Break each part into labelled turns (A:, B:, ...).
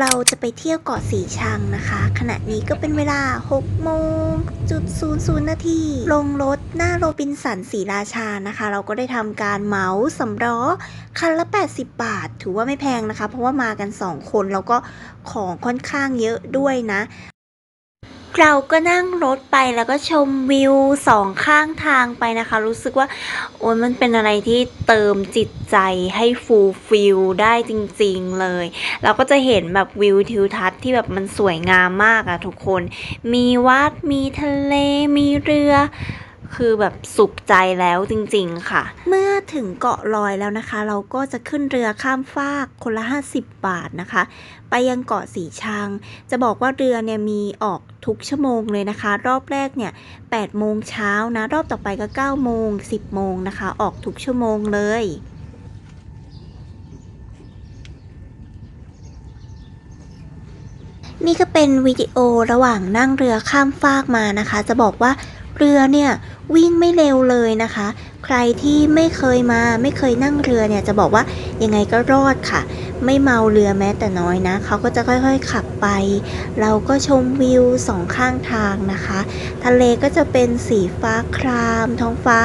A: เราจะไปเที่ยวเกาะสีชังนะคะ ขณะนี้ก็เป็นเวลา 6 โมงจุดศูนย์ศูนย์นาทีลงรถหน้าโรบินสันสีราชานะคะ เราก็ได้ทำการเหมาสำร้อคันละ 80 บาท ถือว่าไม่แพงนะคะ เพราะว่ามากัน 2 คนแล้วก็ของค่อนข้างเยอะด้วยนะ เราก็นั่งรถไปแล้วก็ชมวิวสองข้างทางไปนะคะ รู้สึกว่าโอ้ยมันเป็นอะไรที่เติมจิตใจให้ฟูลฟิลได้จริงๆเลย เราก็จะเห็นแบบวิวทิวทัศน์ที่แบบมันสวยงามมากอะทุกคน มีวัดมีทะเลมีเรือ คือแบบสุขใจแล้วจริงๆค่ะ เมื่อถึงเกาะลอยแล้วนะคะ เราก็จะขึ้นเรือข้ามฟากคนละ 50 บาทนะคะ ไปยังเกาะสีชัง จะบอกว่าเรือเนี่ยมีออกทุกชั่วโมงเลยนะคะ รอบแรกเนี่ย8โมงเช้านะ รอบต่อไปก็9โมง10โมงนะคะ ออกทุกชั่วโมงเลยนี่ก็เป็นวิดีโอระหว่างนั่งเรือข้ามฟากมานะคะ จะบอกว่า เรือเนี่ยวิ่งไม่เร็วเลยนะคะ ใครที่ไม่เคยมาไม่เคยนั่งเรือเนี่ยจะบอกว่ายังไงก็รอดค่ะ ไม่เมาเรือแม้แต่น้อยนะเขาก็จะค่อยๆขับไป เราก็ชมวิวสองข้างทางนะคะ ทะเลก็จะเป็นสีฟ้าคราม ท้องฟ้า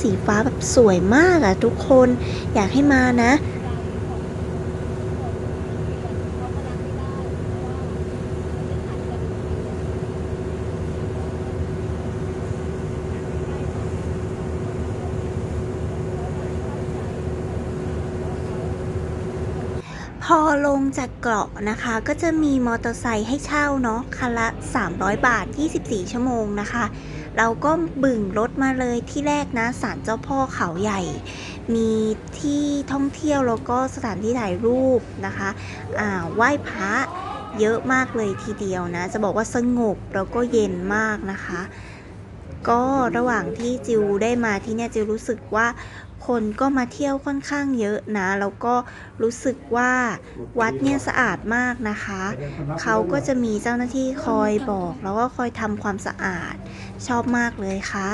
A: สีฟ้าแบบสวยมากอะทุกคนอยากให้มานะ พอลงจากเกาะนะคะ ก็จะมีมอเตอร์ไซค์ให้เช่าเนาะคันละ 300 บาท 24 ชั่วโมงนะคะ เราก็บึ่งรถมาเลยที่แรกนะศาลเจ้าพ่อเขาใหญ่ มีที่ท่องเที่ยวแล้วก็สถานที่ถ่ายรูปนะคะอ่าไหว้พระเยอะมากเลยทีเดียวนะ จะบอกว่าสงบแล้วก็เย็นมากนะคะ ก็ระหว่างที่จิวได้มาที่เนี่ยจิวรู้สึกว่า คนก็มาเที่ยวค่อนข้างเยอะนะ แล้วก็รู้สึกว่าวัดเนี่ยสะอาดมากนะคะ เขาก็จะมีเจ้าหน้าที่คอยบอก แล้วก็คอยทำความสะอาด ชอบมากเลยค่ะ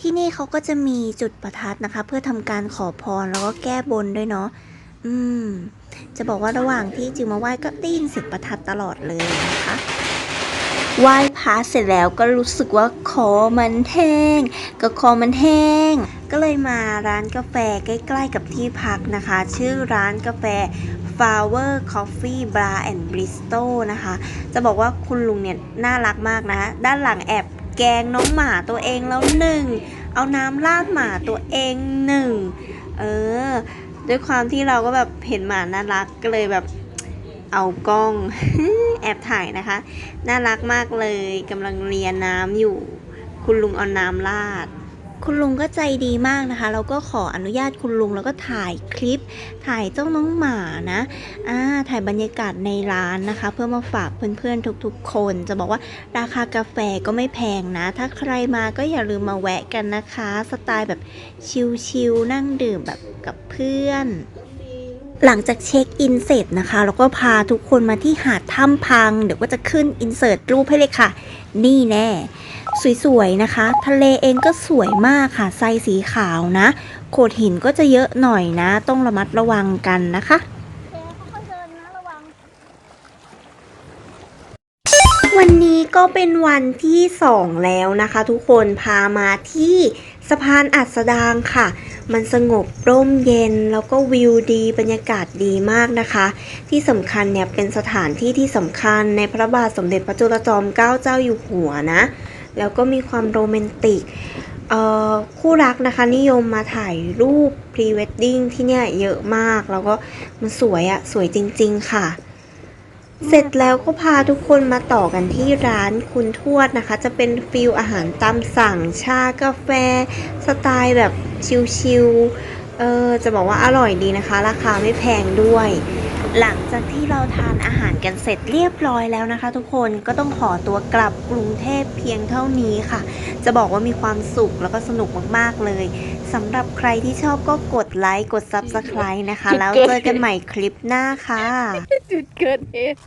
A: ที่นี่เขาก็จะมีจุดประทัดนะคะ เพื่อทำการขอพรแล้วก็แก้บนด้วยเนาะ อืม จะบอกว่าระหว่างที่จิวมาไหว้ก็ได้ยินเสียงประทัดตลอดเลยนะคะ ไหว้พระเสร็จแล้วก็รู้สึกว่าคอมันแห้ง ก็คอมันแห้ง ก็เลยมาร้านกาแฟใกล้ๆกับที่พักนะคะ ชื่อร้านกาแฟ Flower Coffee Bar and Bistro นะคะ จะบอกว่าคุณลุงเนี่ยน่ารักมากนะ ด้านหลังแอบแกงน้องหมาตัวเองแล้วหนึ่ง เอาน้ำราดหมาตัวเองหนึ่ง เออ ด้วยความที่เราก็แบบเห็นหมาน่ารักก็เลยแบบ เอากล้อง แอบถ่ายนะคะ น่ารักมากเลยกำลังเรียนน้ำอยู่ คุณลุงเอาน้ำราดคุณลุงก็ใจดีมากนะคะ เราก็ขออนุญาตคุณลุงแล้วก็ถ่ายคลิป ถ่ายเจ้าน้องหมานะอ่าถ่ายบรรยากาศในร้านนะคะ เพื่อมาฝากเพื่อนๆทุกๆ คน จะบอกว่าราคากาแฟก็ไม่แพงนะ ถ้าใครมาก็อย่าลืมมาแวะกันนะคะ สไตล์แบบชิลๆนั่งดื่มแบบกับเพื่อน หลังจากเช็คอินเสร็จนะคะเราก็พาทุกคนมาที่หาดถ้ำพัง เดี๋ยวก็จะขึ้นอินเสิร์ตรูปให้เลยค่ะ นี่แน่ สวยๆนะคะ ทะเลเองก็สวยมากค่ะทรายสีขาวนะ โขดหินก็จะเยอะหน่อยนะ ต้องระมัดระวังกันนะคะ วั นี้ก็เป็นวันที่สองแล้วนะคะ ทุกคนพามาที่สะพานอัสดางค่ะ มันสงบร่มเย็นแล้วก็วิวดีบรรยากาศดีมากนะคะ ที่สำคัญเนี่ยเป็นสถานที่ที่สำคัญในพระบาทสมเด็จพระจุลจอมเกล้าเจ้าอยู่หัวนะ แล้วก็มีความโรแมนติกคู่รักนะคะนิยมมาถ่ายรูปพรีเวดดิ้งที่เนี่ยเยอะมากแล้วก็มันสวยอะสวยจริง ๆ ค่ะ เสร็จแล้วก็พาทุกคนมาต่อกันที่ร้านคุณทวดนะคะ จะเป็นฟิลอาหารตามสั่งชากาแฟ สไตล์แบบชิลๆเออจะบอกว่าอร่อยดีนะคะ ราคาไม่แพงด้วย หลังจากที่เราทานอาหารกันเสร็จเรียบร้อยแล้วนะคะ ทุกคนก็ต้องขอตัวกลับกรุงเทพเพียงเท่านี้ค่ะ จะบอกว่ามีความสุขแล้วก็สนุกมากๆเลยสำหรับใครที่ชอบก็กดไลค์กด Subscribe นะคะ แล้วเจอกันใหม่คลิปหน้าค่ะ
B: จุดเกิดเหตุ